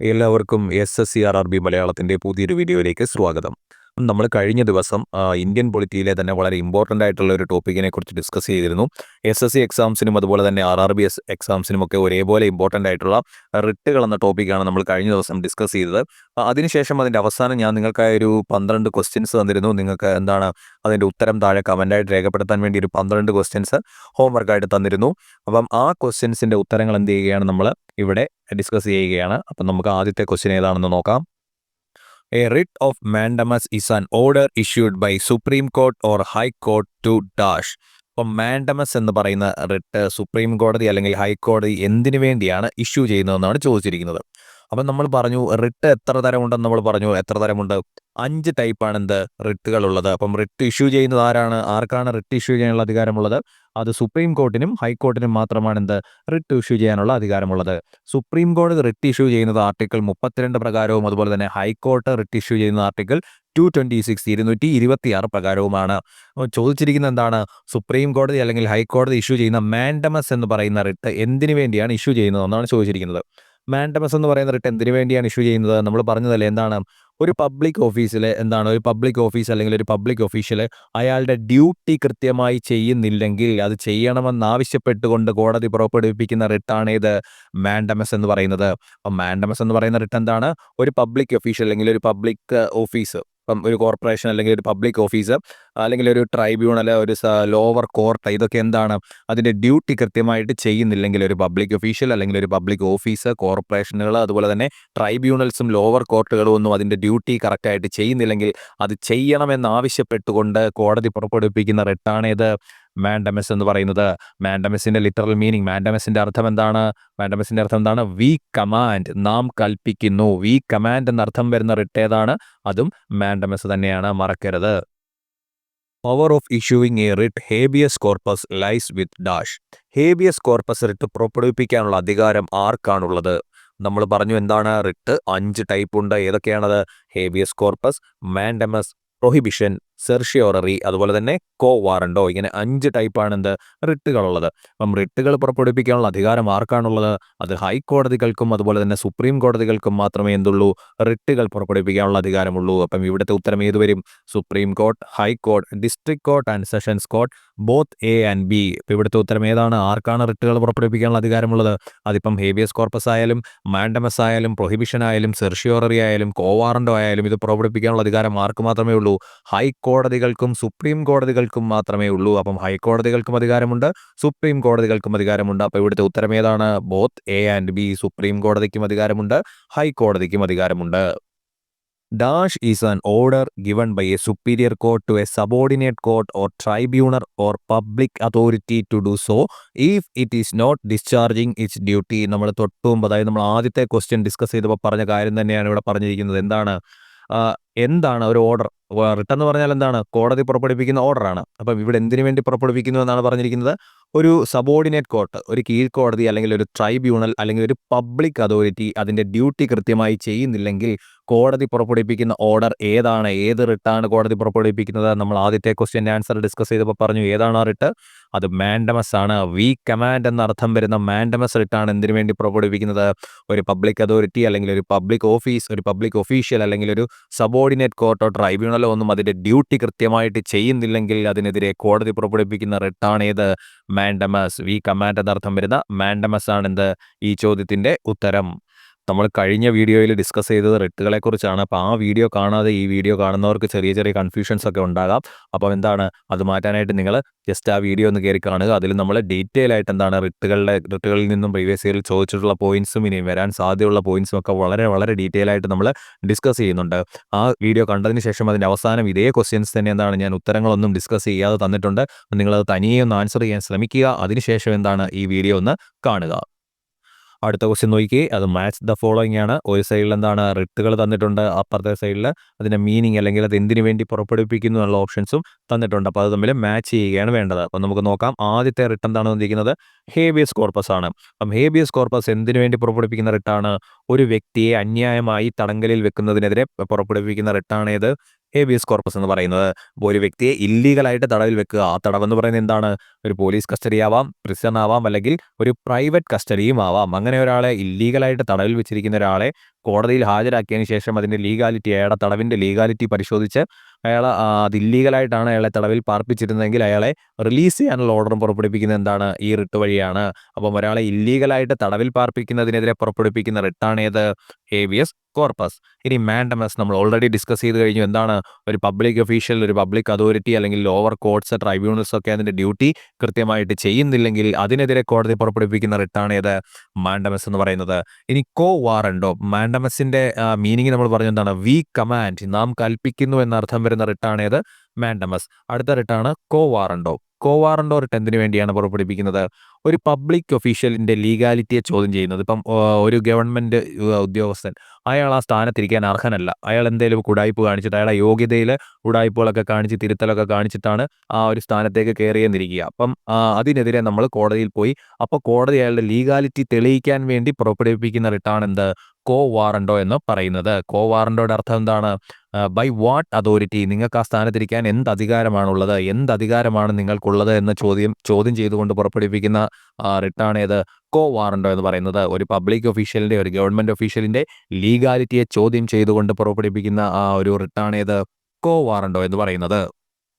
എല്ലാവർക്കും S S C R R B മലയാളത്തിന്റെ പുതിയൊരു വീഡിയോയിലേക്ക് സ്വാഗതം. നമ്മൾ കഴിഞ്ഞ ദിവസം ഇന്ത്യൻ പൊളിറ്റിയിലെ തന്നെ വളരെ ഇമ്പോർട്ടന്റ് ആയിട്ടുള്ള ഒരു ടോപ്പിക്കിനെ കുറിച്ച് ഡിസ്കസ് ചെയ്തിരുന്നു. എസ് എസ് സി എക്സാംസിനും അതുപോലെ തന്നെ ആർ ആർ ബി എസ് എക്സാംസിനും ഒക്കെ ഒരേപോലെ ഇമ്പോർട്ടന്റ് ആയിട്ടുള്ള റിട്ടുകൾ എന്ന ടോപ്പിക്കാണ് നമ്മൾ കഴിഞ്ഞ ദിവസം ഡിസ്കസ് ചെയ്തത്. അതിനുശേഷം അതിന്റെ അവസാനം ഞാൻ നിങ്ങൾക്കായി ഒരു പന്ത്രണ്ട് ക്വസ്റ്റ്യൻസ് തന്നിരുന്നു. നിങ്ങൾക്ക് എന്താണ് അതിന്റെ ഉത്തരം താഴെ കമന്റായിട്ട് രേഖപ്പെടുത്താൻ വേണ്ടി ഒരു പന്ത്രണ്ട് ക്വസ്റ്റ്യൻസ് ഹോംവർക്കായിട്ട് തന്നിരുന്നു. അപ്പം ആ ക്വസ്റ്റ്യൻസിന്റെ ഉത്തരങ്ങൾ എന്ത് ചെയ്യുകയാണ് നമ്മൾ ഇവിടെ ഡിസ്കസ് ചെയ്യുകയാണ്. അപ്പം നമുക്ക് ആദ്യത്തെ ക്വസ്റ്റ്യൻ ഏതാണെന്ന് നോക്കാം. A writ of mandamus is an order issued by supreme court or high court court to dash അപ്പം മാൻഡമസ് എന്ന് പറയുന്ന റിട്ട് സുപ്രീം കോടതി അല്ലെങ്കിൽ ഹൈക്കോടതി എന്തിനു വേണ്ടിയാണ് ഇഷ്യൂ ചെയ്യുന്നതെന്നാണ് ചോദിച്ചിരിക്കുന്നത്. അപ്പം നമ്മൾ പറഞ്ഞു റിട്ട് എത്ര തരമുണ്ടെന്ന് നമ്മൾ പറഞ്ഞു എത്ര തരമുണ്ട്? അഞ്ച് ടൈപ്പാണ് എന്ത് റിട്ടുകൾ ഉള്ളത് അപ്പം റിട്ട് ഇഷ്യൂ ചെയ്യുന്നത് ആരാണ്? ആർക്കാണ് റിട്ട് ഇഷ്യൂ ചെയ്യാനുള്ള അധികാരമുള്ളത്? അത് സുപ്രീം കോർട്ടിനും ഹൈക്കോർട്ടിനും മാത്രമാണ് എന്ത് റിട്ട് ഇഷ്യൂ ചെയ്യാനുള്ള അധികാരമുള്ളത്. സുപ്രീം കോടതി റിട്ട് ഇഷ്യൂ ചെയ്യുന്നത് ആർട്ടിക്കിൾ മുപ്പത്തിരണ്ട് പ്രകാരവും അതുപോലെ തന്നെ ഹൈക്കോർട്ട് റിട്ട് ഇഷ്യൂ ചെയ്യുന്ന ആർട്ടിക്കിൾ ടു ട്വന്റി സിക്സ് ഇരുന്നൂറ്റി ഇരുപത്തിയാറ് പ്രകാരവുമാണ് ചോദിച്ചിരിക്കുന്ന എന്താണ്? സുപ്രീം കോടതി അല്ലെങ്കിൽ ഹൈക്കോടതി ഇഷ്യൂ ചെയ്യുന്ന മാൻഡമസ് എന്ന് പറയുന്ന റിട്ട് എന്തിനു വേണ്ടിയാണ് ഇഷ്യൂ ചെയ്യുന്നത്? എന്നാണ് ചോദിച്ചിരിക്കുന്നത്. മാൻഡമസ് എന്ന് പറയുന്ന റിട്ട് എന്തിനു വേണ്ടിയാണ് ഇഷ്യൂ ചെയ്യുന്നത്? നമ്മൾ പറഞ്ഞതല്ലേ എന്താണ്? ഒരു പബ്ലിക് ഓഫീസിൽ എന്താണ് ഒരു പബ്ലിക് ഓഫീസ് അല്ലെങ്കിൽ ഒരു പബ്ലിക് ഓഫീഷ്യൽ അയാളുടെ ഡ്യൂട്ടി കൃത്യമായി ചെയ്യുന്നില്ലെങ്കിൽ അത് ചെയ്യണമെന്നാവശ്യപ്പെട്ടുകൊണ്ട് കോടതി പുറപ്പെടുവിപ്പിക്കുന്ന റിട്ടാണ് ഇത് മാൻഡമസ് എന്ന് പറയുന്നത്. അപ്പം മാൻഡമസ് എന്ന് പറയുന്ന റിട്ട് എന്താണ്? ഒരു പബ്ലിക് ഓഫീഷ്യൽ അല്ലെങ്കിൽ ഒരു പബ്ലിക് ഓഫീസ് ഇപ്പം ഒരു കോർപ്പറേഷൻ അല്ലെങ്കിൽ ഒരു പബ്ലിക് ഓഫീസ് അല്ലെങ്കിൽ ഒരു ട്രൈബ്യൂണൽ ഒരു ലോവർ കോർട്ട് ഇതൊക്കെ എന്താണ് അതിന്റെ ഡ്യൂട്ടി കൃത്യമായിട്ട് ചെയ്യുന്നില്ലെങ്കിൽ ഒരു പബ്ലിക് ഒഫീഷ്യൽ അല്ലെങ്കിൽ ഒരു പബ്ലിക് ഓഫീസ് കോർപ്പറേഷനുകൾ അതുപോലെ തന്നെ ട്രൈബ്യൂണൽസും ലോവർ കോർട്ടുകളും ഒന്നും അതിന്റെ ഡ്യൂട്ടി കറക്റ്റായിട്ട് ചെയ്യുന്നില്ലെങ്കിൽ അത് ചെയ്യണമെന്ന് ആവശ്യപ്പെട്ടുകൊണ്ട് കോടതി പുറപ്പെടുവിപ്പിക്കുന്ന റിട്ടാണേത് മാൻഡമസ് എന്ന് പറയുന്നത്. മാൻഡമസിന്റെ ലിറ്ററൽ മീനിങ് മാൻഡമസിന്റെ അർത്ഥം എന്താണ്? മാൻഡമസിന്റെ അർത്ഥം എന്താണ്? വി കമാൻഡ് നാം കൽപ്പിക്കുന്നു. വി കമാൻഡ് എന്ന അർത്ഥം വരുന്ന റിട്ട് ഏതാണ്? അതും മാൻഡമസ് തന്നെയാണ്. മറക്കരുത്. Power of ഇഷ്യൂവിങ് a writ habeas corpus lies with dash habeas corpus writ പുറപ്പെടുവിപ്പിക്കാനുള്ള അധികാരം ആർക്കാണുള്ളത്? നമ്മൾ പറഞ്ഞു എന്താണ്? റിട്ട് അഞ്ച് ടൈപ്പ് ഉണ്ട്. ഏതൊക്കെയാണത്? Habeas corpus mandamus prohibition certiorari അതുപോലെ തന്നെ കോ വാറണ്ടോ ഇങ്ങനെ അഞ്ച് ടൈപ്പാണ് എന്ത് റിട്ടുകളുള്ളത് അപ്പം റിട്ടുകൾ പുറപ്പെടുവിപ്പിക്കാനുള്ള അധികാരം ആർക്കാണുള്ളത്? അത് ഹൈക്കോടതികൾക്കും അതുപോലെ തന്നെ സുപ്രീം കോടതികൾക്കും മാത്രമേ എന്തുള്ളൂ റിട്ടുകൾ പുറപ്പെടുവിപ്പിക്കാനുള്ള അധികാരമുള്ളൂ. അപ്പം ഇവിടുത്തെ ഉത്തരം ഏത് വരും? Supreme court high court district court and sessions court both A and B ഇപ്പം ഇവിടുത്തെ ഉത്തരം ഏതാണ്? ആർക്കാണ് റിട്ടുകൾ പുറപ്പെടുവിപ്പിക്കാനുള്ള അധികാരമുള്ളത്? അതിപ്പം ഹേബിയസ് കോർപ്പസ് ആയാലും മാൻഡമസ് ആയാലും പ്രൊഹിബിഷൻ ആയാലും സെർഷിയോററി ആയാലും കോവാറണ്ടോ ആയാലും ഇത് പുറപ്പെടുവിപ്പിക്കാനുള്ള അധികാരം ആർക്ക് മാത്രമേ ഉള്ളൂ? ഹൈക്കോടതികൾക്കും സുപ്രീം കോടതികൾക്കും മാത്രമേ ഉള്ളൂ. അപ്പം ഹൈക്കോടതികൾക്കും അധികാരമുണ്ട് സുപ്രീം കോടതികൾക്കും അധികാരമുണ്ട്. അപ്പോൾ ഇവിടുത്തെ ഉത്തരം ഏതാണ്? Both A and B supreme കോടതിക്കും അധികാരമുണ്ട് ഹൈക്കോടതിക്കും അധികാരമുണ്ട്. Dash is an order given by a superior court to a subordinate court or tribunal or public authority to do so. If it is not discharging its duty നമ്മൾ തൊട്ടുമുമ്പ് അതായത് നമ്മൾ ആദ്യത്തെ question discuss ചെയ്തപ്പോൾ പറഞ്ഞ കാര്യം തന്നെയാണ് ഇവിടെ പറഞ്ഞിരിക്കുന്നത്. എന്താണ്? എന്താണ് ഒരു ഓർഡർ? റിട്ടൺ എന്ന് പറഞ്ഞാൽ എന്താണ്? കോടതി പുറപ്പെടുവിക്കുന്ന ഓർഡറാണ് അപ്പം ഇവിടെ എന്തിനു വേണ്ടി പുറപ്പെടുവിക്കുന്നു എന്നാണ് പറഞ്ഞിരിക്കുന്നത്? ഒരു സബോർഡിനേറ്റ് കോർട്ട് ഒരു കീഴ്ക്കോടതി അല്ലെങ്കിൽ ഒരു ട്രൈബ്യൂണൽ അല്ലെങ്കിൽ ഒരു പബ്ലിക് അതോറിറ്റി അതിന്റെ ഡ്യൂട്ടി കൃത്യമായി ചെയ്യുന്നില്ലെങ്കിൽ കോടതി പുറപ്പെടുവിപ്പിക്കുന്ന ഓർഡർ ഏതാണ്? ഏത് റിട്ടാണ് കോടതി പുറപ്പെടുവിപ്പിക്കുന്നത് നമ്മൾ ആദ്യത്തെ ക്വസ്റ്റ്യൻ ആൻസർ ഡിസ്കസ് ചെയ്തപ്പോൾ പറഞ്ഞു ഏതാണ് ആ റിട്ട് അത് മാൻഡമസ് ആണ്. വി കമാൻഡ് എന്ന അർത്ഥം വരുന്ന മാൻഡമസ് റിട്ടാണ് എന്തിനു വേണ്ടി പുറപ്പെടുവിക്കുന്നത്? ഒരു പബ്ലിക് അതോറിറ്റി അല്ലെങ്കിൽ ഒരു പബ്ലിക് ഓഫീസ് ഒരു പബ്ലിക് ഒഫീഷ്യൽ അല്ലെങ്കിൽ ഒരു സബോർഡിനേറ്റ് കോർട്ടോ ട്രൈബ്യൂണലോ ഒന്നും അതിന്റെ ഡ്യൂട്ടി കൃത്യമായിട്ട് ചെയ്യുന്നില്ലെങ്കിൽ അതിനെതിരെ കോടതി പുറപ്പെടുവിക്കുന്ന റിട്ടാണ് ഏത്? മാൻഡമസ്. വി കമാൻഡ് എന്നർത്ഥം വരുന്ന മാൻഡമസ് ആണ് എന്ത്? ഈ ചോദ്യത്തിന്റെ ഉത്തരം. നമ്മൾ കഴിഞ്ഞ വീഡിയോയിൽ ഡിസ്കസ് ചെയ്തത് റിട്ടുകളെ കുറിച്ചാണ് അപ്പോൾ ആ വീഡിയോ കാണാതെ ഈ വീഡിയോ കാണുന്നവർക്ക് ചെറിയ ചെറിയ കൺഫ്യൂഷൻസ് ഒക്കെ ഉണ്ടാകാം. അപ്പോൾ എന്താണ്? അത് മാറ്റാനായിട്ട് നിങ്ങൾ ജസ്റ്റ് ആ വീഡിയോ ഒന്ന് കയറി കാണുക. അതിൽ നമ്മൾ ഡീറ്റെയിൽ ആയിട്ട് എന്താണ് റിട്ടുകളുടെ റിട്ടുകളിൽ നിന്നും പ്രീവിയസ് ഇയറിൽ ചോദിച്ചിട്ടുള്ള പോയിന്റ്സും ഇനി വരാൻ സാധ്യതയുള്ള പോയിന്റ്സും ഒക്കെ വളരെ വളരെ ഡീറ്റെയിൽ ആയിട്ട് നമ്മൾ ഡിസ്കസ് ചെയ്യുന്നുണ്ട്. ആ വീഡിയോ കണ്ടതിന് ശേഷം അതിന്റെ അവസാനം ഇതേ ക്വസ്റ്റ്യൻസ് തന്നെ എന്താണ് ഞാൻ ഉത്തരങ്ങളൊന്നും ഡിസ്കസ് ചെയ്യാതെ തന്നിട്ടുണ്ട്. നിങ്ങളത് തനിയെ ഒന്ന് ആൻസർ ചെയ്യാൻ ശ്രമിക്കുക. അതിനുശേഷം എന്താണ് ഈ വീഡിയോ ഒന്ന് കാണുക. അടുത്ത ക്വസ്റ്റ്യൻ നോക്കി അത് മാച്ച് ദ ഫോളോയിങ് ആണ്. ഒരു സൈഡിൽ എന്താണ് റിട്ടുകൾ തന്നിട്ടുണ്ട് അപ്പുറത്തെ സൈഡിൽ അതിന്റെ മീനിങ് അല്ലെങ്കിൽ അത് എന്തിനു വേണ്ടി പുറപ്പെടുവിപ്പിക്കുന്നു എന്നുള്ള ഓപ്ഷൻസും തന്നിട്ടുണ്ട്. അപ്പോൾ അത് തമ്മിൽ മാച്ച് ചെയ്യുകയാണ് വേണ്ടത്. അപ്പം നമുക്ക് നോക്കാം. ആദ്യത്തെ റിട്ട് എന്താണ് വന്നിരിക്കുന്നത്? ഹേബിയസ് കോർപ്പസ് ആണ്. അപ്പം ഹേബിയസ് കോർപ്പസ് എന്തിനു വേണ്ടി പുറപ്പെടുവിക്കുന്ന റിട്ടാണ് ഒരു വ്യക്തിയെ അന്യായമായി തടങ്കലിൽ വെക്കുന്നതിനെതിരെ പുറപ്പെടുവിക്കുന്ന റിട്ടാണേത് ഹേബിയസ് കോർപ്പസ് എന്ന് പറയുന്നത്. ഒരു വ്യക്തിയെ ഇല്ലീഗലായിട്ട് തടവിൽ വെക്കുക. ആ തടവെന്ന് പറയുന്നത് എന്താണ്? ഒരു പോലീസ് കസ്റ്റഡി ആവാം പ്രിസൺ ആവാം അല്ലെങ്കിൽ ഒരു പ്രൈവറ്റ് കസ്റ്റഡിയും ആവാം. അങ്ങനെ ഒരാളെ ഇല്ലീഗലായിട്ട് തടവിൽ വെച്ചിരിക്കുന്ന ഒരാളെ കോടതിയിൽ ഹാജരാക്കിയതിന് ശേഷം അതിന്റെ ലീഗാലിറ്റി അയാളുടെ തടവിന്റെ ലീഗാലിറ്റി പരിശോധിച്ച് അയാൾ അത് ഇല്ലീഗലായിട്ടാണ് അയാളെ തടവിൽ പാർപ്പിച്ചിരുന്നതെങ്കിൽ അയാളെ റിലീസ് ചെയ്യാനുള്ള ഓർഡറും പുറപ്പെടുപ്പിക്കുന്നത് എന്താണ്? ഈ റിട്ട് വഴിയാണ്. അപ്പം ഒരാളെ ഇല്ലീഗലായിട്ട് തടവിൽ പാർപ്പിക്കുന്നതിനെതിരെ പുറപ്പെടുപ്പിക്കുന്ന റിട്ടാണ് ഏത്? ഹേവിയസ് കോർപ്പസ് ഇനി മാൻഡമസ് നമ്മൾ ഓൾറെഡി ഡിസ്കസ് ചെയ്ത് കഴിഞ്ഞു. എന്താണ്? ഒരു പബ്ലിക് ഒഫീഷ്യൽ ഒരു പബ്ലിക് അതോറിറ്റി അല്ലെങ്കിൽ ലോവർ കോർട്സ് ട്രൈബ്യൂണൽസ് ഒക്കെ അതിന്റെ ഡ്യൂട്ടി കൃത്യമായിട്ട് ചെയ്യുന്നില്ലെങ്കിൽ അതിനെതിരെ കോടതി പുറപ്പെടുവിക്കുന്ന റിട്ടാണ് ഏത്? മാൻഡമസ് എന്ന് പറയുന്നത്. ഇനി കോ വാറണ്ടോ മാൻഡമസിന്റെ മീനിങ് നമ്മൾ പറഞ്ഞു എന്താണ്? വി കമാൻഡ് നാം കൽപ്പിക്കുന്നു എന്നർത്ഥം വരുന്ന റിട്ടാണ് ഏത്? മാൻഡമസ് അടുത്ത റിട്ടാണ് കോവാറണ്ടോ? കോവാറണ്ടോ റിട്ടെന്തിനു വേണ്ടിയാണ് പുറപ്പെടുവിക്കുന്നത്. ഒരു പബ്ലിക് ഒഫീഷ്യലിന്റെ ലീഗാലിറ്റിയെ ചോദ്യം ചെയ്യുന്നത്. ഇപ്പം ഒരു ഗവൺമെന്റ് ഉദ്യോഗസ്ഥൻ അയാൾ ആ സ്ഥാനത്തിരിക്കാൻ അർഹനല്ല. അയാൾ എന്തെങ്കിലും ഉടായ്പ് കാണിച്ചിട്ട് അയാളെ യോഗ്യതയിൽ ഉടായ്പകളൊക്കെ കാണിച്ച് തിരുത്തലൊക്കെ കാണിച്ചിട്ടാണ് ആ ഒരു സ്ഥാനത്തേക്ക് കയറിയെന്നിരിക്കുക അപ്പം അതിനെതിരെ നമ്മൾ കോടതിയിൽ പോയി. അപ്പോൾ കോടതി അയാളുടെ ലീഗാലിറ്റി തെളിയിക്കാൻ വേണ്ടി പുറപ്പെടുവിപ്പിക്കുന്ന റിട്ടാണ് എന്ത്? കോ വാറണ്ടോ എന്ന് പറയുന്നത്. കോ വാറണ്ടോയുടെ അർത്ഥം എന്താണ്? ബൈ വാട്ട് അതോറിറ്റി നിങ്ങൾക്ക് ആ സ്ഥാനത്തിരിക്കാൻ എന്ത് അധികാരമാണുള്ളത്? എന്ത് അധികാരമാണ് നിങ്ങൾക്കുള്ളത് എന്ന ചോദ്യം ചോദ്യം ചെയ്തുകൊണ്ട് പുറപ്പെടുവിപ്പിക്കുന്ന റിട്ടാണ് ചെയ്ത് കോ വാറണ്ടോ എന്ന് പറയുന്നത് ഒരു പബ്ലിക് ഒഫീഷ്യലിന്റെ ഒരു ഗവൺമെന്റ് ഒഫീഷ്യലിന്റെ ലീഗാലിറ്റിയെ ചോദ്യം ചെയ്തുകൊണ്ട് പുറപ്പെടുപ്പിക്കുന്ന ആ ഒരു റിട്ടേൺ ചെയ്ത് കോ വാറണ്ടോ എന്ന് പറയുന്നത്.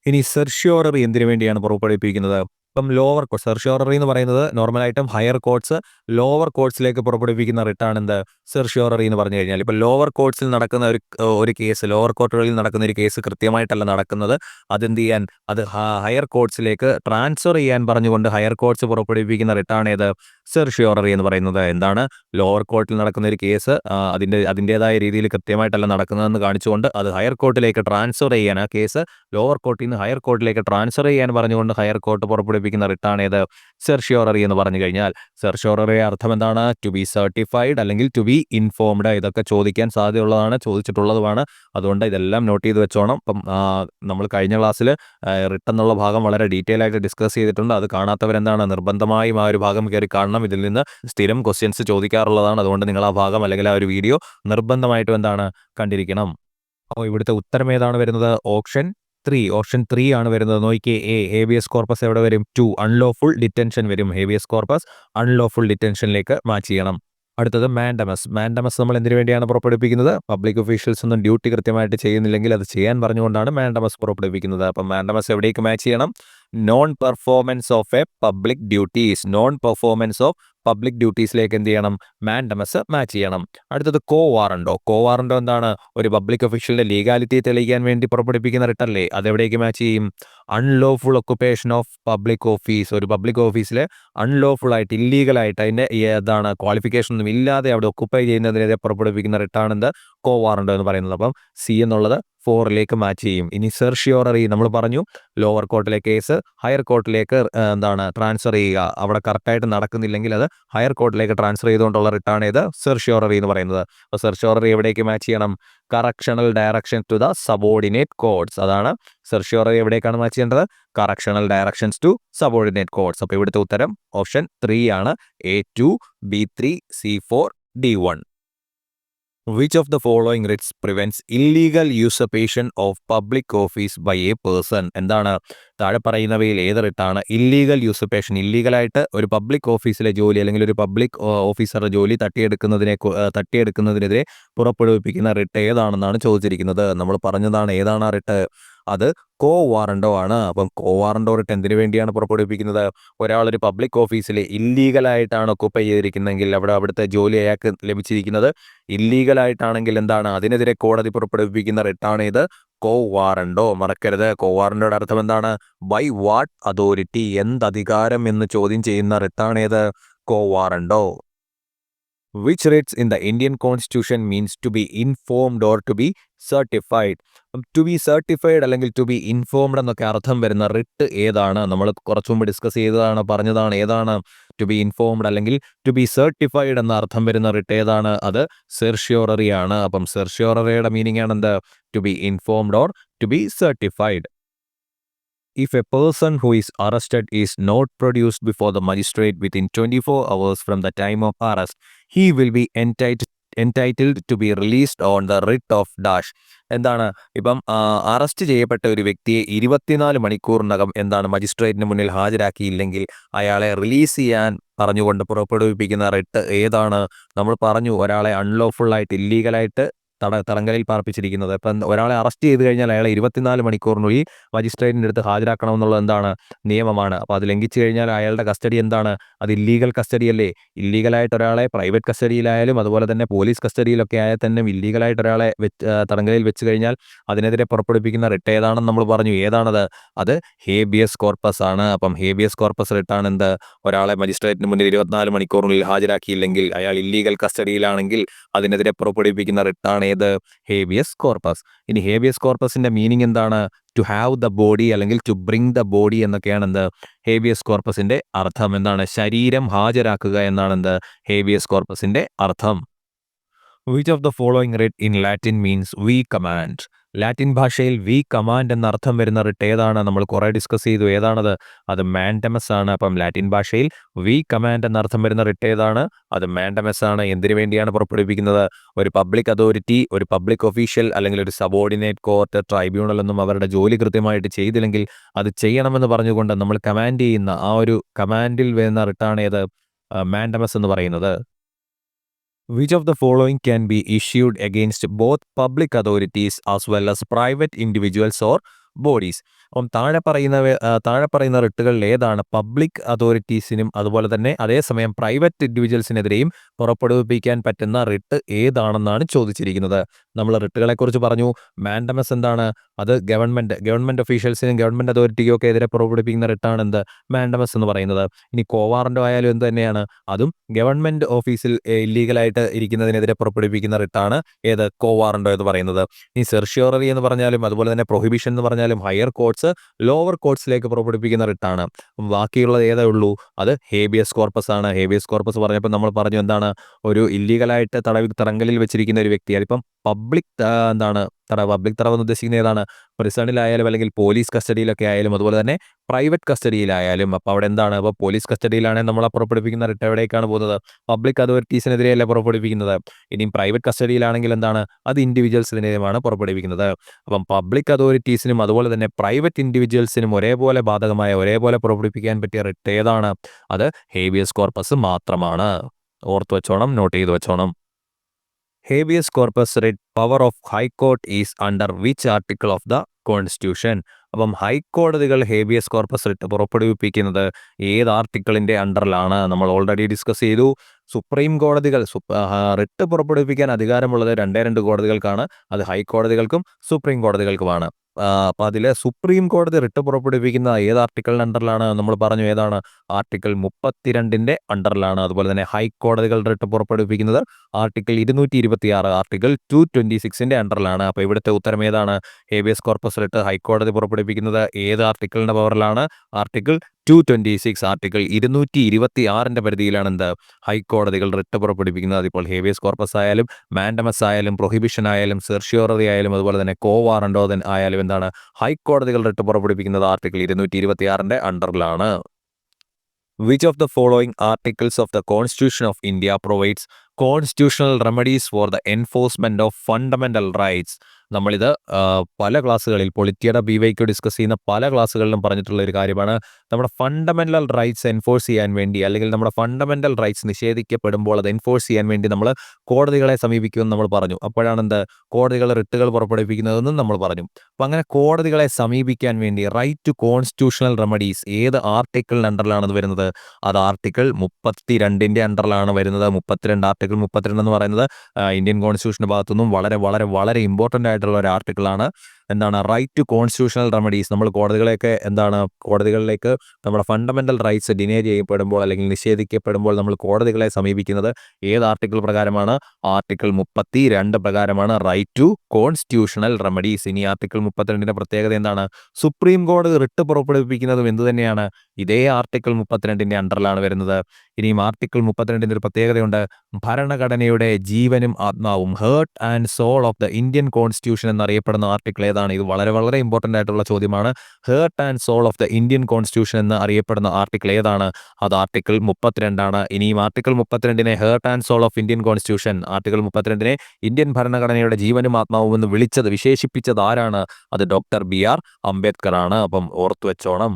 ഇനി സെർഷ്യോററി എന്തിനു വേണ്ടിയാണ് പുറപ്പെടുവിപ്പിക്കുന്നത്? ഇപ്പം ലോവർ കോർട്സ് സെർഷ്യോററി എന്ന് പറയുന്നത് നോർമലായിട്ടും ഹയർ കോർട്സ് ലോവർ കോർട്സിലേക്ക് പുറപ്പെടുവിക്കുന്ന റിട്ടാണ് എന്ത്? സെർഷ്യോററി എന്ന് പറഞ്ഞു കഴിഞ്ഞാൽ. ഇപ്പം ലോവർ കോർട്സിൽ നടക്കുന്ന ഒരു ഒരു കേസ് ലോവർ കോർട്ടുകളിൽ നടക്കുന്ന ഒരു കേസ് കൃത്യമായിട്ടല്ല നടക്കുന്നത്. അതെന്ത് ചെയ്യാൻ? അത് ഹയർ കോർട്സിലേക്ക് ട്രാൻസ്ഫർ ചെയ്യാൻ പറഞ്ഞുകൊണ്ട് ഹയർ കോർട്സ് പുറപ്പെടുവിക്കുന്ന റിട്ടാണ് ഏത്? സെർഷ്യോററി എന്ന് പറയുന്നത് എന്താണ്? ലോവർ കോർട്ടിൽ നടക്കുന്ന ഒരു കേസ് അതിന്റെ അതിന്റെതായ രീതിയിൽ കൃത്യമായിട്ടല്ല നടക്കുന്നതെന്ന് കാണിച്ചുകൊണ്ട് അത് ഹയർ കോർട്ടിലേക്ക് ട്രാൻസ്ഫർ ചെയ്യാൻ ആ കേസ് ലോവർ കോർട്ടിൽ നിന്ന് ഹയർ കോർട്ടിലേക്ക് ട്രാൻസ്ഫർ ചെയ്യാൻ പറഞ്ഞുകൊണ്ട് ഹയർ കോർട്ട് പുറപ്പെടുവിക്കുന്ന റിട്ടാണ് ഏത്? സെർഷ്യോററി എന്ന് പറഞ്ഞു കഴിഞ്ഞാൽ. സെർഷ്യോററി അർത്ഥം എന്താണ്? ടു ബി സർട്ടിഫൈഡ് അല്ലെങ്കിൽ ടു ബി ഇൻഫോംഡ് ഇതൊക്കെ ചോദിക്കാൻ സാധ്യതയുള്ളതാണ് ചോദിച്ചിട്ടുള്ളതുമാണ്. അതുകൊണ്ട് ഇതെല്ലാം നോട്ട് ചെയ്ത് വെച്ചോണം. ഇപ്പം നമ്മൾ കഴിഞ്ഞ ക്ലാസ്സിൽ റിട്ടൺ എന്നുള്ള ഭാഗം വളരെ ഡീറ്റെയിൽ ആയിട്ട് ഡിസ്കസ് ചെയ്തിട്ടുണ്ട്. അത് കാണാത്തവരെന്താണ്? നിർബന്ധമായും ആ ഒരു ഭാഗം കയറി കാണണം. ഇതിൽ നിന്ന് സ്ഥിരം ക്വസ്റ്റ്യൻസ് ചോദിക്കാറുള്ളതാണ്. അതുകൊണ്ട് നിങ്ങൾ ആ ഭാഗം അല്ലെങ്കിൽ ആ ഒരു വീഡിയോ നിർബന്ധമായിട്ടും എന്താണ്? കണ്ടിരിക്കണം. അപ്പോൾ ഇവിടുത്തെ ഉത്തരം ഏതാണ് വരുന്നത്? ഓപ്ഷൻ ത്രീ ഓപ്ഷൻ ത്രീ ആണ് വരുന്നത്. നോക്കിയേ എ ഹേവിയസ് കോർപ്പസ് എവിടെ വരും? ടു അൺലോഫുൾ ഡിറ്റൻഷൻ വരും. ഹേവിയസ് കോർപ്പസ് അൺലോഫുൾ ഡിറ്റൻഷനിലേക്ക് മാച്ച് ചെയ്യണം. അടുത്തത് മാൻഡമസ്. മാൻഡമസ് നമ്മൾ എന്തിനു വേണ്ടിയാണ് പുറപ്പെടുവിക്കുന്നത് പബ്ലിക് ഒഫീഷ്യൽസ് ഒന്നും ഡ്യൂട്ടി കൃത്യമായിട്ട് ചെയ്യുന്നില്ലെങ്കിൽ അത് ചെയ്യാൻ പറഞ്ഞുകൊണ്ടാണ് മാൻഡമസ് പുറപ്പെടുവിക്കുന്നത്. അപ്പം മാൻഡമസ് എവിടേക്ക് മാച്ച് ചെയ്യണം? Non performance of a public duties non performance of public ഡ്യൂട്ടീസിലേക്ക് എന്ത് ചെയ്യണം? മാൻഡമസ് മാച്ച് ചെയ്യണം. അടുത്തത് കോ വാറണ്ടോ കോ വാറണ്ടോ എന്താണ്? ഒരു പബ്ലിക് ഒഫീഷ്യലിന്റെ ലീഗാലിറ്റിയെ തെളിയിക്കാൻ വേണ്ടി പുറപ്പെടുപ്പിക്കുന്ന റിട്ടല്ലേ അതെവിടേക്ക് മാച്ച് ചെയ്യും? Unlawful occupation of public office ഒരു പബ്ലിക് ഓഫീസിൽ അൺലോഫുൾ ആയിട്ട് ഇല്ലീഗലായിട്ട് അതിന്റെ ഏതാണ് ക്വാളിഫിക്കേഷൻ ഒന്നും ഇല്ലാതെ അവിടെ ഒക്കുപ്പൈ ചെയ്യുന്നതിനെതിരെ പുറപ്പെടുപ്പിക്കുന്ന റിട്ടാണെന്ത് കോ വാറണ്ടോ എന്ന് പറയുന്നത്. അപ്പം സി എന്നുള്ളത് ഫോറിലേക്ക് മാച്ച് ചെയ്യും. ഇനി സെർഷിയോററി നമ്മൾ പറഞ്ഞു ലോവർ കോർട്ടിലെ കേസ് ഹയർ കോർട്ടിലേക്ക് എന്താണ് ട്രാൻസ്ഫർ ചെയ്യുക. അവിടെ കറക്റ്റായിട്ട് നടക്കുന്നില്ലെങ്കിൽ അത് ഹയർ കോർട്ടിലേക്ക് ട്രാൻസ്ഫർ ചെയ്തുകൊണ്ടുള്ള റിട്ടേൺ ഏത്? സെർഷിയോററി എന്ന് പറയുന്നത്. അപ്പോൾ സെർഷിയോററി എവിടേക്ക് മാച്ച് ചെയ്യണം? Correctional direction to the subordinate courts അതാണ് സെർഷിയോററി എവിടേക്കാണ് മാച്ച് ചെയ്യേണ്ടത്? Correctional directions to subordinate courts അപ്പോൾ ഇവിടുത്തെ ഉത്തരം ഓപ്ഷൻ ത്രീ ആണ്. A two B three C four D one which of the following writs prevents illegal usurpation of public office by a person എന്താണ്? താഴെ പറയുന്നവയിൽ ഏത് റിട്ടാണ് ഇല്ലീഗൽ യൂസപ്പേഷൻ ഇല്ലീഗലായിട്ട് ഒരു പബ്ലിക് ഓഫീസിലെ ജോലി അല്ലെങ്കിൽ ഒരു പബ്ലിക് ഓഫീസറുടെ ജോലി തട്ടിയെടുക്കുന്നതിനെ തട്ടിയെടുക്കുന്നതിനെതിരെ പുറപ്പെടുവിപ്പിക്കുന്ന റിട്ട് ഏതാണെന്നാണ് ചോദിച്ചിരിക്കുന്നത്. നമ്മൾ പറഞ്ഞതാണ് ഏതാണ് ആ റിട്ട് അത് കോ വാറണ്ടോ ആണ്. അപ്പം കോ വാറണ്ടോ റിട്ട് എന്തിനു വേണ്ടിയാണ് പുറപ്പെടുവിപ്പിക്കുന്നത്. ഒരാളൊരു പബ്ലിക് ഓഫീസിൽ ഇല്ലീഗലായിട്ടാണ് ഒക്കുപ്പൈ ചെയ്തിരിക്കുന്നതെങ്കിൽ അവിടെ അവിടുത്തെ ജോലി അയാൾക്ക് ലഭിച്ചിരിക്കുന്നത്. ഇല്ലീഗലായിട്ടാണെങ്കിൽ എന്താണ്? അതിനെതിരെ കോടതി പുറപ്പെടുവിപ്പിക്കുന്ന റിട്ടാണ് ഇത്. കോ വാറണ്ടോ മറക്കരുത്. കോ വാറണ്ടോയുടെ അർത്ഥം എന്താണ്? ബൈ വാട്ട് അതോറിറ്റി എന്ത് അധികാരം എന്ന് ചോദ്യം ചെയ്യുന്ന റിട്ടാണ് ഏത് quo warranto which writs in the Indian constitution means to be informed or to be certified to be certified അല്ലെങ്കിൽ ടു ബി ഇൻഫോംഡ് എന്നൊക്കെ അർത്ഥം വരുന്ന റിട്ട് ഏതാണ്? നമ്മൾ കുറച്ചു മുമ്പ് ഡിസ്കസ് ചെയ്തതാണ് പറഞ്ഞതാണ് ഏതാണ്? ടു ബി ഇൻഫോംഡ് അല്ലെങ്കിൽ ടു ബി സർട്ടിഫൈഡ് എന്ന അർത്ഥം വരുന്ന റിട്ട് ഏതാണ്? അത് സെർഷ്യോററി ആണ്. അപ്പം സെർഷ്യോററിയുടെ മീനിങ് ആണ് എന്ത്? To be informed or to be certified If a person who is arrested is not produced before the magistrate within 24 hours from the time of arrest, he will be entitled entitled to be released on the writ of dash. എന്താണ്? ഇപ്പം arrest ചെയ്യപ്പെട്ട ഒരു വ്യക്തിയെ ഇരുപത്തിനാല് മണിക്കൂറിനകം എന്താണ് മജിസ്ട്രേറ്റിന് മുന്നിൽ ഹാജരാക്കിയില്ലെങ്കിൽ അയാളെ റിലീസ് ചെയ്യാൻ പറഞ്ഞുകൊണ്ട് പുറപ്പെടുവിപ്പിക്കുന്ന റിട്ട് ഏതാണ്? നമ്മൾ പറഞ്ഞു ഒരാളെ അൺലോഫുള്ളായിട്ട് ഇല്ലീഗലായിട്ട് തട തടങ്കലിൽ പാർപ്പിച്ചിരിക്കുന്നത്. ഇപ്പം ഒരാളെ അറസ്റ്റ് ചെയ്ത് കഴിഞ്ഞാൽ അയാളെ ഇരുപത്തിനാല് മണിക്കൂറിനുള്ളിൽ മജിസ്ട്രേറ്റിന്റെ അടുത്ത് ഹാജരാക്കണമെന്നുള്ളത് എന്താണ് നിയമമാണ്. അപ്പോൾ അത് ലംഘിച്ചു കഴിഞ്ഞാൽ അയാളുടെ കസ്റ്റഡി എന്താണ്? അത് ഇല്ലീഗൽ കസ്റ്റഡി അല്ലേ ഇല്ലീഗലായിട്ട് ഒരാളെ പ്രൈവറ്റ് കസ്റ്റഡിയിലായാലും അതുപോലെ തന്നെ പോലീസ് കസ്റ്റഡിയിലൊക്കെ ആയാൽ തന്നെ ഇല്ലീഗലായിട്ട് ഒരാളെ വെച്ച് തടങ്കലിൽ വെച്ച് കഴിഞ്ഞാൽ അതിനെതിരെ പുറപ്പെടുപ്പിക്കുന്ന റിട്ട് ഏതാണെന്ന് നമ്മൾ പറഞ്ഞു. ഏതാണത്? അത് ഹേബിയസ് കോർപ്പസ് ആണ്. അപ്പം ഹേബിയസ് കോർപ്പസ് റിട്ടാണ് എന്ത്? ഒരാളെ മജിസ്ട്രേറ്റിന് മുന്നിൽ ഇരുപത്തിനാല് മണിക്കൂറിനുള്ളിൽ ഹാജരാക്കിയില്ലെങ്കിൽ അയാൾ ഇല്ലീഗൽ കസ്റ്റഡിയിലാണെങ്കിൽ അതിനെതിരെ പുറപ്പെടുവിപ്പിക്കുന്ന റിട്ടാണ് ഏത് ഹേവിയസ് കോർപ്പസ് ഇനി ഹേവിയസ് കോർപ്പസിന്റെ മീനിങ് എന്താണ്? ടു ഹാവ് ദ ബോഡി അല്ലെങ്കിൽ ടു ബ്രിങ് ദ ബോഡി എന്നൊക്കെയാണ് എന്ത് ഹേവിയസ് കോർപ്പസിന്റെ അർത്ഥം എന്താണ്? ശരീരം ഹാജരാക്കുക എന്നാണ് എന്ത് ഹേവിയസ് കോർപ്പസിന്റെ അർത്ഥം. Which of the following writ in Latin means we command Latin ഭാഷയിൽ വി കമാൻഡ് എന്നർത്ഥം വരുന്ന റിട്ട് ഏതാണ് നമ്മൾ കുറെ ഡിസ്കസ് ചെയ്തു. ഏതാണത്? അത് മാൻഡമസ് ആണ്. അപ്പം ലാറ്റിൻ ഭാഷയിൽ വി കമാൻഡ് എന്നർത്ഥം വരുന്ന റിട്ട് ഏതാണ്? അത് മാൻഡമസ് ആണ്. എന്തിനു വേണ്ടിയാണ് പുറപ്പെടുവിക്കുന്നത്? ഒരു പബ്ലിക് അതോറിറ്റി ഒരു പബ്ലിക് ഒഫീഷ്യൽ അല്ലെങ്കിൽ ഒരു സബോർഡിനേറ്റ് കോർട്ട് ട്രൈബ്യൂണൽ ഒന്നും അവരുടെ ജോലി കൃത്യമായിട്ട് ചെയ്തില്ലെങ്കിൽ അത് ചെയ്യണമെന്ന് പറഞ്ഞുകൊണ്ട് നമ്മൾ കമാൻഡ് ചെയ്യുന്ന ആ ഒരു കമാൻഡിൽ വരുന്ന റിട്ടാണ് ഏത് മാൻഡമസ് എന്ന് പറയുന്നത്. Which of the following can be issued against both public authorities as well as private individuals or bodies അപ്പം താഴെ പറയുന്ന താഴെ പറയുന്ന റിട്ടുകളിൽ ഏതാണ്? പബ്ലിക് അതോറിറ്റീസിനും അതുപോലെ തന്നെ അതേസമയം പ്രൈവറ്റ് ഇൻഡിവിജ്വൽസിനെതിരെയും പുറപ്പെടുവിപ്പിക്കാൻ പറ്റുന്ന റിട്ട് ഏതാണെന്നാണ് ചോദിച്ചിരിക്കുന്നത്. നമ്മൾ റിട്ടുകളെക്കുറിച്ച് പറഞ്ഞു. മാൻഡമസ് എന്താണ്? അത് ഗവൺമെന്റ് ഗവൺമെന്റ് ഒഫീഷ്യൽസിനും ഗവൺമെന്റ് അതോറിറ്റിക്കും ഒക്കെ എതിരെ പുറപ്പെടുപ്പിക്കുന്ന റിട്ടാണ് എന്ത്? മാൻഡമസ് എന്ന് പറയുന്നത്. ഇനി കോവാറന്റോ ആയാലും എന്ത് തന്നെയാണ്? അതും ഗവൺമെന്റ് ഓഫീസിൽ ഇല്ലീഗലായിട്ട് ഇരിക്കുന്നതിനെതിരെ പുറപ്പെടുപ്പിക്കുന്ന റിട്ടാണ് ഏത്? കോവാറന്റോ എന്ന് പറയുന്നത്. ഇനി സെർഷ്യോററി എന്ന് പറഞ്ഞാലും അതുപോലെ തന്നെ പ്രൊഹിബിഷൻ എന്ന് പറഞ്ഞാലും ഹയർ കോർട്സ് ലോവർ കോർട്സിലേക്ക് പുറപ്പെടുപ്പിക്കുന്ന റിട്ടാണ്. ബാക്കിയുള്ളത് ഏതേ ഉള്ളൂ? അത് ഹേബിയസ് കോർപ്പസ് ആണ്. ഹേബിയസ് കോർപ്പസ് പറഞ്ഞപ്പോൾ നമ്മൾ പറഞ്ഞു എന്താണ്? ഒരു ഇല്ലീഗലായിട്ട് തടവി തടങ്കലിൽ വെച്ചിരിക്കുന്ന ഒരു വ്യക്തി അതിപ്പം എന്താണ് തടവ് പബ്ലിക് തടവ് എന്ന് ഉദ്ദേശിക്കുന്നത് ഏതാണ്? പ്രിസണിലായാലും അല്ലെങ്കിൽ പോലീസ് കസ്റ്റഡിയിലൊക്കെ ആയാലും അതുപോലെ തന്നെ പ്രൈവറ്റ് കസ്റ്റഡിയിലായാലും. അപ്പോൾ അവിടെ എന്താണ്? അപ്പോൾ പോലീസ് കസ്റ്റഡിയിലാണെങ്കിൽ നമ്മളെ പുറപ്പെടുവിക്കുന്ന റിട്ട് എവിടേക്കാണ് പോകുന്നത്? പബ്ലിക് അതോറിറ്റീസിനെതിരെയല്ല പുറപ്പെടുവിക്കുന്നത്? ഇനിയും പ്രൈവറ്റ് കസ്റ്റഡിയിലാണെങ്കിൽ എന്താണ്? അത് ഇൻഡിവിജ്വൽസിനെതിരെയുമാണ് പുറപ്പെടുവിക്കുന്നത്. അപ്പം പബ്ലിക് അതോറിറ്റീസിനും അതുപോലെ തന്നെ പ്രൈവറ്റ് ഇൻഡിവിജ്വൽസിനും ഒരേപോലെ ബാധകമായ ഒരേപോലെ പുറപ്പെടുപ്പിക്കാൻ പറ്റിയ റിട്ട് ഏതാണ്? അത് ഹേബിയസ് കോർപ്പസ് മാത്രമാണ്. ഓർത്ത് വെച്ചോണം നോട്ട് ചെയ്ത് വെച്ചോണം. Habeas corpus writ power of high court is under which article of the constitution അപ്പം ഹൈക്കോടതികൾ ഹേബിയസ് കോർപ്പസ് റിട്ട് പുറപ്പെടുവിപ്പിക്കുന്നത് ഏത് ആർട്ടിക്കിളിന്റെ അണ്ടറിലാണ് നമ്മൾ ഓൾറെഡി ഡിസ്കസ് ചെയ്തു. സുപ്രീം കോടതികൾ റിട്ട് പുറപ്പെടുവിപ്പിക്കാൻ അധികാരമുള്ളത് രണ്ടേ രണ്ട് കോടതികൾക്കാണ്. അത് ഹൈക്കോടതികൾക്കും സുപ്രീം കോടതികൾക്കുമാണ് അപ്പോൾ അതിൽ സുപ്രീം കോടതി റിട്ട് പുറപ്പെടുവിക്കുന്ന ഏത് ആർട്ടിക്കിളിന്റെ അണ്ടറിലാണ് നമ്മൾ പറഞ്ഞു ഏതാണ്? ആർട്ടിക്കിൾ മുപ്പത്തിരണ്ടിന്റെ അണ്ടറിലാണ്. അതുപോലെ തന്നെ ഹൈക്കോടതികൾ റിട്ട് പുറപ്പെടുവിക്കുന്നത് ആർട്ടിക്കിൾ ഇരുന്നൂറ്റി ഇരുപത്തി ആറ് ആർട്ടിക്കിൾ ടു ട്വന്റി സിക്സിന്റെ അണ്ടറിലാണ്. അപ്പോൾ ഇവിടുത്തെ ഉത്തരം ഏതാണ്? ഹേബിയസ് കോർപ്പസ് റിട്ട് ഹൈക്കോടതി പുറപ്പെടുവിക്കുന്നത് ഏത് ആർട്ടിക്കിളിന്റെ പവറിലാണ്? Article two twenty six article ഇരുന്നൂറ്റി ഇരുപത്തി ആറിന്റെ പരിധിയിലാണ് എന്ത് ഹൈക്കോടതികൾ റിട്ട് പുറപ്പെടുവിക്കുന്നത് അതിപ്പോൾ ഹേബിയസ് കോർപ്പസ് ആയാലും മാൻഡമസ് ആയാലും പ്രൊഹിബിഷൻ ആയാലും സെർഷ്യോറതി ആയാലും അതുപോലെ തന്നെ കോവാറൻഡോദൻ ആയാലും എന്താണ് ഹൈക്കോടതികൾ റിട്ട് പുറപ്പെടുവിക്കുന്നത് ആർട്ടിക്കിൾ ഇരുന്നൂറ്റി ഇരുപത്തി ആറിന്റെ അണ്ടറിലാണ്. Which of the following articles of the constitution of India provides constitutional remedies for the enforcement of fundamental rights നമ്മളിത് പല ക്ലാസ്സുകളിൽ പൊളിറ്റിയുടെ ബി വൈക്ക് ഡിസ്കസ് ചെയ്യുന്ന പല ക്ലാസ്സുകളിലും പറഞ്ഞിട്ടുള്ള ഒരു കാര്യമാണ്. നമ്മുടെ ഫണ്ടമെന്റൽ റൈറ്റ്സ് എൻഫോഴ്സ് ചെയ്യാൻ വേണ്ടി അല്ലെങ്കിൽ നമ്മുടെ ഫണ്ടമെന്റൽ റൈറ്റ്സ് നിഷേധിക്കപ്പെടുമ്പോൾ അത് എൻഫോഴ്സ് ചെയ്യാൻ വേണ്ടി നമ്മൾ കോടതികളെ സമീപിക്കുമെന്ന് നമ്മൾ പറഞ്ഞു. അപ്പോഴാണ് എന്ത് കോടതികൾ റിട്ടുകൾ പുറപ്പെടുവിക്കുന്നതെന്നും നമ്മൾ പറഞ്ഞു. അപ്പം അങ്ങനെ കോടതികളെ സമീപിക്കാൻ വേണ്ടി റൈറ്റ് ടു കോൺസ്റ്റിറ്റ്യൂഷണൽ റെമഡീസ് ഏത് ആർട്ടിക്കിളിന്റെ അണ്ടറിലാണ് വരുന്നത്? അത് ആർട്ടിക്കിൾ മുപ്പത്തി രണ്ടിന്റെ അണ്ടറിലാണ് വരുന്നത്. മുപ്പത്തിരണ്ട് ആർട്ടിക്കിൾ മുപ്പത്തിരണ്ട് എന്ന് പറയുന്നത് ഇന്ത്യൻ കോൺസ്റ്റിറ്റ്യൂഷന്റെ ഭാഗത്തുനിന്നും വളരെ വളരെ വളരെ ഇമ്പോർട്ടന്റ് ആയിട്ടുള്ള ഒരു ആർട്ടിക്കിളാണ്. എന്താണ് റൈറ്റ് ടു കോൺസ്റ്റിറ്റ്യൂഷണൽ റെമഡീസ് നമ്മൾ കോടതികളെയൊക്കെ എന്താണ് കോടതികളിലേക്ക് നമ്മുടെ ഫണ്ടമെന്റൽ റൈറ്റ്സ് ഡിനേ ചെയ്യപ്പെടുമ്പോൾ അല്ലെങ്കിൽ നിഷേധിക്കപ്പെടുമ്പോൾ നമ്മൾ കോടതികളെ സമീപിക്കുന്നത് ഏത് ആർട്ടിക്കിൾ പ്രകാരമാണ്? ആർട്ടിക്കിൾ മുപ്പത്തി രണ്ട് പ്രകാരമാണ് റൈറ്റ് ടു കോൺസ്റ്റിറ്റ്യൂഷണൽ റെമഡീസ് ഇനി ആർട്ടിക്കിൾ മുപ്പത്തിരണ്ടിന്റെ പ്രത്യേകത എന്താണ്? സുപ്രീം കോടതി റിട്ട് പുറപ്പെടുവിപ്പിക്കുന്നതും എന്ത് തന്നെയാണ്? ഇതേ ആർട്ടിക്കിൾ മുപ്പത്തിരണ്ടിന്റെ അണ്ടറിലാണ് വരുന്നത്. ഇനിയും ആർട്ടിക്കിൾ മുപ്പത്തിരണ്ടിന്റെ ഒരു പ്രത്യേകതയുണ്ട്. ഭരണഘടനയുടെ ജീവനും ആത്മാവും heart and soul of the Indian constitution എന്നറിയപ്പെടുന്ന ആർട്ടിക്കിൾ ഏതാണ്? ഏതാണ് ഇത് വളരെ വളരെ ഇമ്പോർട്ടന്റ് ആയിട്ടുള്ള ചോദ്യമാണ്. Heart and soul of the Indian constitution എന്ന് അറിയപ്പെടുന്ന ആർട്ടിക്കിൾ ഏതാണ്? അത് ആർട്ടിക്കിൾ മുപ്പത്തിരണ്ടാണ്. ഇനിയും article മുപ്പത്തിരണ്ടിനെ heart and soul of Indian constitution article മുപ്പത്തിരണ്ടിനെ Indian ഭരണഘടനയുടെ ജീവനും ആത്മാവും എന്ന് വിളിച്ചത് വിശേഷിപ്പിച്ചത് ആരാണ്? അത് ഡോക്ടർ ബി ആർ അംബേദ്കർ ആണ്. അപ്പം ഓർത്തു വെച്ചോണം.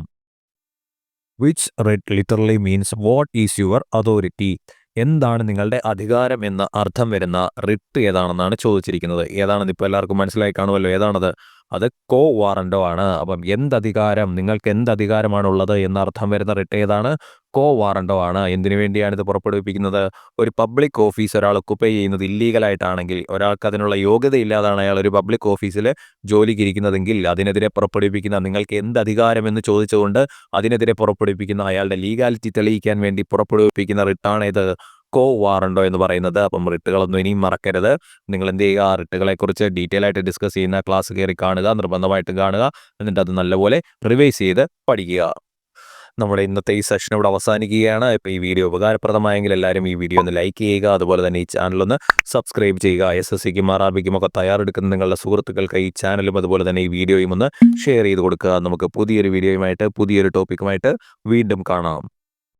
Which writ literally means what is your authority എന്താണ് നിങ്ങളുടെ അധികാരം എന്ന അർത്ഥം വരുന്ന റിട്ട് ഏതാണെന്നാണ് ചോദിച്ചിരിക്കുന്നത്. ഏതാണെന്ന് ഇപ്പോൾ എല്ലാവർക്കും മനസ്സിലായി കാണുമല്ലോ. ഏതാണത്? അത് കോ വാറണ്ടോ ആണ്. അപ്പം എന്ത് അധികാരം നിങ്ങൾക്ക് എന്ത് അധികാരമാണുള്ളത് എന്ന അർത്ഥം വരുന്ന റിട്ട് ഏതാണ്? കോ വാറണ്ടോ ആണ്. എന്തിനു വേണ്ടിയാണ് ഇത് പുറപ്പെടുവിപ്പിക്കുന്നത്? ഒരു പബ്ലിക് ഓഫീസ് ഒരാൾ ഒക്കുപ്പൈ ചെയ്യുന്നത് ഇല്ലീഗലായിട്ടാണെങ്കിൽ ഒരാൾക്ക് അതിനുള്ള യോഗ്യത ഇല്ലാതാണ് അയാൾ ഒരു പബ്ലിക് ഓഫീസിൽ ജോലിക്ക് ഇരിക്കുന്നതെങ്കിൽ അതിനെതിരെ പുറപ്പെടുവിപ്പിക്കുന്ന നിങ്ങൾക്ക് എന്ത് അധികാരം എന്ന് ചോദിച്ചുകൊണ്ട് അതിനെതിരെ പുറപ്പെടുവിപ്പിക്കുന്ന അയാളുടെ ലീഗാലിറ്റി തെളിയിക്കാൻ വേണ്ടി പുറപ്പെടുവിപ്പിക്കുന്ന റിട്ടാണ് ഇത്. കോ വാറണ്ടോ എന്ന് പറയുന്നത് അപ്പം റിട്ടുകളൊന്നും ഇനിയും മറക്കരുത്. നിങ്ങൾ എന്ത് ചെയ്യുക ആ റിട്ടുകളെക്കുറിച്ച് ഡീറ്റെയിൽ ആയിട്ട് ഡിസ്കസ് ചെയ്യുന്ന ക്ലാസ് കയറി കാണുക നിർബന്ധമായിട്ട് കാണുക എന്നിട്ട് അത് നല്ലപോലെ റിവൈസ് ചെയ്ത് പഠിക്കുക. നമ്മുടെ ഇന്നത്തെ ഈ സെഷൻ ഇവിടെ അവസാനിക്കുകയാണ്. ഇപ്പോൾ ഈ വീഡിയോ ഉപകാരപ്രദമായെങ്കിൽ എല്ലാവരും ഈ വീഡിയോ ഒന്ന് ലൈക്ക് ചെയ്യുക. അതുപോലെ തന്നെ ഈ ചാനലൊന്ന് സബ്സ്ക്രൈബ് ചെയ്യുക. എസ് എസ് സിക്കും ആർ ആർ ബിക്കും ഒക്കെ തയ്യാറെടുക്കുന്ന നിങ്ങളുടെ സുഹൃത്തുക്കൾക്ക് ഈ ചാനലും അതുപോലെ തന്നെ ഈ വീഡിയോയും ഒന്ന് ഷെയർ ചെയ്ത് കൊടുക്കുക. നമുക്ക് പുതിയൊരു വീഡിയോയുമായിട്ട് പുതിയൊരു ടോപ്പിക്കുമായിട്ട് വീണ്ടും കാണാം.